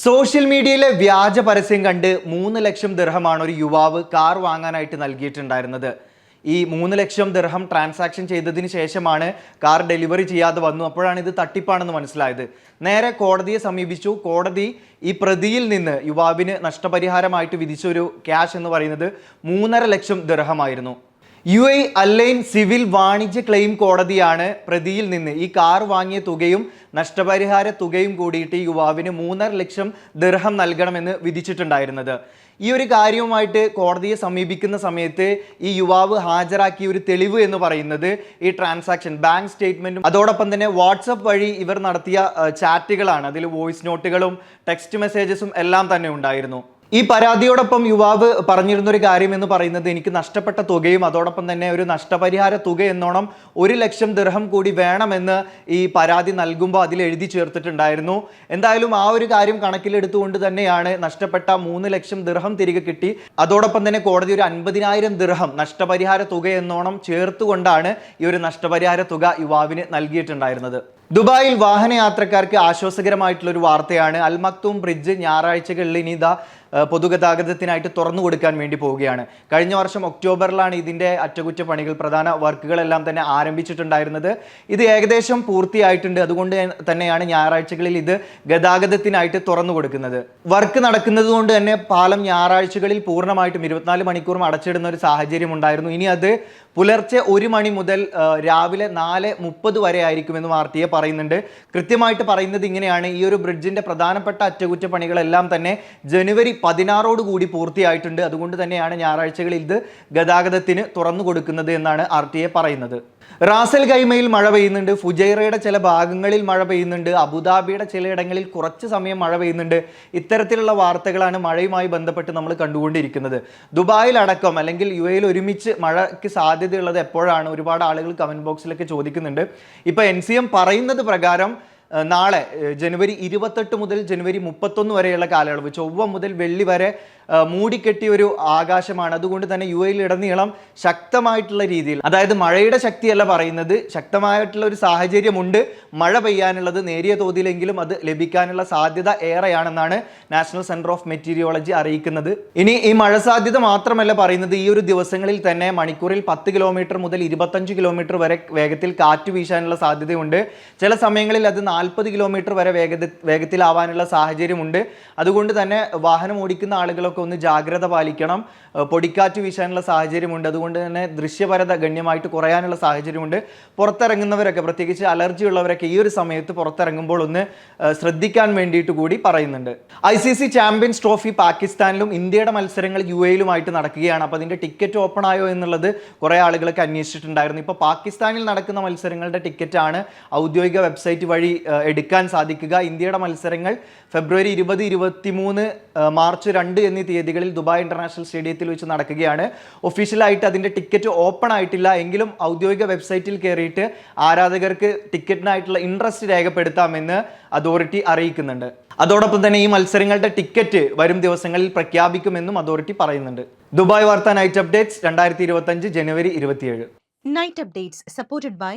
Social മീഡിയയിലെ വ്യാജ പരസ്യം കണ്ട് മൂന്ന് ലക്ഷം ദിർഹമാണ് ഒരു യുവാവ് കാർ വാങ്ങാനായിട്ട് നൽകിയിട്ടുണ്ടായിരുന്നത്. ഈ മൂന്ന് ലക്ഷം ദിർഹം ട്രാൻസാക്ഷൻ ചെയ്തതിന് ശേഷമാണ് കാർ ഡെലിവറി ചെയ്യാതെ വന്നു. അപ്പോഴാണ് ഇത് തട്ടിപ്പാണെന്ന് മനസ്സിലായത്. നേരെ കോടതിയെ സമീപിച്ചു. കോടതി ഈ പ്രതിയിൽ നിന്ന് യുവാവിന് നഷ്ടപരിഹാരമായിട്ട് വിധിച്ച ഒരു ക്യാഷ് എന്ന് പറയുന്നത് മൂന്നര ലക്ഷം ദിർഹമായിരുന്നു. U A Al Ain civil വാണിജ്യ ക്ലെയിം കോടതിയാണ് പ്രതിയിൽ നിന്ന് ഈ കാർ വാങ്ങിയ തുകയും നഷ്ടപരിഹാര തുകയും കൂടിയിട്ട് യുവാവിന് മൂന്നര ലക്ഷം ദിർഹം നൽകണമെന്ന് വിധിച്ചിട്ടുണ്ടായിരുന്നത്. ഈ ഒരു കാര്യവുമായിട്ട് കോടതിയെ സമീപിക്കുന്ന സമയത്ത് ഈ യുവാവ് ഹാജരാക്കിയ ഒരു തെളിവ് എന്ന് പറയുന്നത് ഈ ട്രാൻസാക്ഷൻ ബാങ്ക് സ്റ്റേറ്റ്മെന്റും അതോടൊപ്പം തന്നെ വാട്സപ്പ് വഴി ഇവർ നടത്തിയ ചാറ്റുകളാണ്. അതിൽ വോയിസ് നോട്ടുകളും ടെക്സ്റ്റ് മെസ്സേജസും എല്ലാം തന്നെ ഉണ്ടായിരുന്നു. ഈ പരാതിയോടൊപ്പം യുവാവ് പറഞ്ഞിരുന്ന ഒരു കാര്യം എന്ന് പറയുന്നത് എനിക്ക് നഷ്ടപ്പെട്ട തുകയും അതോടൊപ്പം തന്നെ ഒരു നഷ്ടപരിഹാര തുക എന്നോണം ഒരു ലക്ഷം ദിർഹം കൂടി വേണമെന്ന് ഈ പരാതി നൽകുമ്പോൾ അതിൽ എഴുതി ചേർത്തിട്ടുണ്ടായിരുന്നു. എന്തായാലും ആ ഒരു കാര്യം കണക്കിലെടുത്തുകൊണ്ട് തന്നെയാണ് നഷ്ടപ്പെട്ട മൂന്ന് ലക്ഷം ദിർഹം തിരികെ കിട്ടി. അതോടൊപ്പം തന്നെ കോടതി ഒരു അൻപതിനായിരം ദിർഹം നഷ്ടപരിഹാര തുക എന്നോണം ചേർത്തുകൊണ്ടാണ് ഈ ഒരു നഷ്ടപരിഹാര തുക യുവാവിന് നൽകിയിട്ടുണ്ടായിരുന്നത്. ദുബായിൽ വാഹനയാത്രക്കാർക്ക് ആശ്വാസകരമായിട്ടുള്ള ഒരു വാർത്തയാണ്. അൽ മക്തൂം ബ്രിഡ്ജ് ഞായറാഴ്ചകളിൽ ഇനി ഇതാ പൊതുഗതാഗതത്തിനായിട്ട് തുറന്നു കൊടുക്കാൻ വേണ്ടി പോവുകയാണ്. കഴിഞ്ഞ വർഷം ഒക്ടോബറിലാണ് ഇതിന്റെ അറ്റകുറ്റപ്പണികൾ പ്രധാന വർക്കുകളെല്ലാം തന്നെ ആരംഭിച്ചിട്ടുണ്ടായിരുന്നത്. ഇത് ഏകദേശം പൂർത്തിയായിട്ടുണ്ട്. അതുകൊണ്ട് തന്നെയാണ് ഞായറാഴ്ചകളിൽ ഇത് ഗതാഗതത്തിനായിട്ട് തുറന്നു കൊടുക്കുന്നത്. വർക്ക് നടക്കുന്നത് കൊണ്ട് തന്നെ പാലം ഞായറാഴ്ചകളിൽ പൂർണമായിട്ടും ഇരുപത്തിനാല് മണിക്കൂറും അടച്ചിടുന്ന ഒരു സാഹചര്യം ഉണ്ടായിരുന്നു. ഇനി അത് പുലർച്ചെ ഒരു മണി മുതൽ രാവിലെ നാല് മുപ്പത് വരെ ആയിരിക്കുമെന്ന് വാർത്തയെ പറയുന്നുണ്ട്. കൃത്യമായിട്ട് പറയുന്നത് ഇങ്ങനെയാണ്. ഈ ഒരു ബ്രിഡ്ജിന്റെ പ്രധാനപ്പെട്ട അറ്റകുറ്റപ്പണികളെല്ലാം തന്നെ ജനുവരി പതിനാറോട് കൂടി പൂർത്തിയായിട്ടുണ്ട്. അതുകൊണ്ട് തന്നെയാണ് ഞായറാഴ്ചകളിൽ ഇത് ഗതാഗതത്തിന് തുറന്നു കൊടുക്കുന്നത് എന്നാണ് ആർ ടി എ പറയുന്നത്. റാസൽ ഗൈമയിൽ മഴ പെയ്യുന്നുണ്ട്. ഫുജൈറയുടെ ചില ഭാഗങ്ങളിൽ മഴ പെയ്യുന്നുണ്ട്. അബുദാബിയുടെ ചിലയിടങ്ങളിൽ കുറച്ച് സമയം മഴ പെയ്യുന്നുണ്ട്. ഇത്തരത്തിലുള്ള വാർത്തകളാണ് മഴയുമായി ബന്ധപ്പെട്ട് നമ്മൾ കണ്ടുകൊണ്ടിരിക്കുന്നത്. ദുബായിൽ അടക്കം അല്ലെങ്കിൽ യു എയിൽ ഒരുമിച്ച് മഴയ്ക്ക് സാധ്യതയുള്ളത് എപ്പോഴാണ്? ഒരുപാട് ആളുകൾ കമന്റ് ബോക്സിലൊക്കെ ചോദിക്കുന്നുണ്ട്. ഇപ്പോൾ എൻ സി എം പറയുന്നത് പ്രകാരം നാളെ ജനുവരി ഇരുപത്തെട്ട് മുതൽ ജനുവരി മുപ്പത്തൊന്ന് വരെയുള്ള കാലയളവ്. ചൊവ്വ മുതൽ വെള്ളി വരെ മൂടിക്കെട്ടിയ ഒരു ആകാശമാണ്. അതുകൊണ്ട് തന്നെ യു എയിൽ ഇടനീളം ശക്തമായിട്ടുള്ള രീതിയിൽ അതായത് മഴയുടെ ശക്തിയല്ല പറയുന്നത് ശക്തമായിട്ടുള്ള ഒരു സാഹചര്യമുണ്ട്. മഴ പെയ്യാനുള്ളത് നേരിയ തോതിലെങ്കിലും അത് ലഭിക്കാനുള്ള സാധ്യത ഏറെയാണെന്നാണ് നാഷണൽ സെന്റർ ഓഫ് മെറ്റീരിയോളജി അറിയിക്കുന്നത്. ഇനി ഈ മഴ സാധ്യത മാത്രമല്ല പറയുന്നത് ഈ ഒരു ദിവസങ്ങളിൽ തന്നെ മണിക്കൂറിൽ പത്ത് കിലോമീറ്റർ മുതൽ ഇരുപത്തഞ്ച് കിലോമീറ്റർ വരെ വേഗത്തിൽ കാറ്റ് വീശാനുള്ള സാധ്യതയുണ്ട്. ചില സമയങ്ങളിൽ അത് നാൽപ്പത് കിലോമീറ്റർ വരെ വേഗത വേഗത്തിലാവാനുള്ള സാഹചര്യമുണ്ട്. അതുകൊണ്ട് തന്നെ വാഹനം ഓടിക്കുന്ന ആളുകളൊക്കെ ഒന്ന് ജാഗ്രത പാലിക്കണം. പൊടിക്കാറ്റ് വീശാനുള്ള സാഹചര്യമുണ്ട്. അതുകൊണ്ട് തന്നെ ദൃശ്യപരത ഗണ്യമായിട്ട് കുറയാനുള്ള സാഹചര്യമുണ്ട്. പുറത്തിറങ്ങുന്നവരൊക്കെ പ്രത്യേകിച്ച് അലർജി ഉള്ളവരൊക്കെ ഈ ഒരു സമയത്ത് പുറത്തിറങ്ങുമ്പോൾ ഒന്ന് ശ്രദ്ധിക്കാൻ വേണ്ടിയിട്ട് കൂടി പറയുന്നുണ്ട്. I C C champions trophy പാകിസ്ഥാനിലും ഇന്ത്യയുടെ മത്സരങ്ങൾ യു എയിലുമായിട്ട് നടക്കുകയാണ്. അപ്പോൾ അതിന്റെ ടിക്കറ്റ് ഓപ്പൺ ആയോ എന്നുള്ളത് കുറേ ആളുകളൊക്കെ അന്വേഷിച്ചിട്ടുണ്ടായിരുന്നു. ഇപ്പോൾ പാകിസ്ഥാനിൽ നടക്കുന്ന മത്സരങ്ങളുടെ ടിക്കറ്റാണ് ഔദ്യോഗിക വെബ്സൈറ്റ് വഴി എടുക്കാൻ സാധിക്കുക. ഇന്ത്യയുടെ മത്സരങ്ങൾ ഫെബ്രുവരി ഇരുപത് ഇരുപത്തിമൂന്ന് മാർച്ച് രണ്ട് എന്നീ തീയതികളിൽ ദുബായ് ഇന്റർനാഷണൽ സ്റ്റേഡിയത്തിൽ വെച്ച് നടക്കുകയാണ്. ഒഫീഷ്യലായിട്ട് അതിന്റെ ടിക്കറ്റ് ഓപ്പൺ ആയിട്ടില്ല. എങ്കിലും ഔദ്യോഗിക വെബ്സൈറ്റിൽ കയറിയിട്ട് ആരാധകർക്ക് ടിക്കറ്റിനായിട്ടുള്ള ഇൻട്രസ്റ്റ് രേഖപ്പെടുത്താമെന്ന് അതോറിറ്റി അറിയിക്കുന്നുണ്ട്. അതോടൊപ്പം തന്നെ ഈ മത്സരങ്ങളുടെ ടിക്കറ്റ് വരും ദിവസങ്ങളിൽ പ്രഖ്യാപിക്കുമെന്നും അതോറിറ്റി പറയുന്നുണ്ട്. ദുബായ് വാർത്ത നൈറ്റ് അപ്ഡേറ്റ്സ് രണ്ടായിരത്തി ഇരുപത്തഞ്ച് ജനുവരി ഇരുപത്തിയേഴ്. Night updates supported by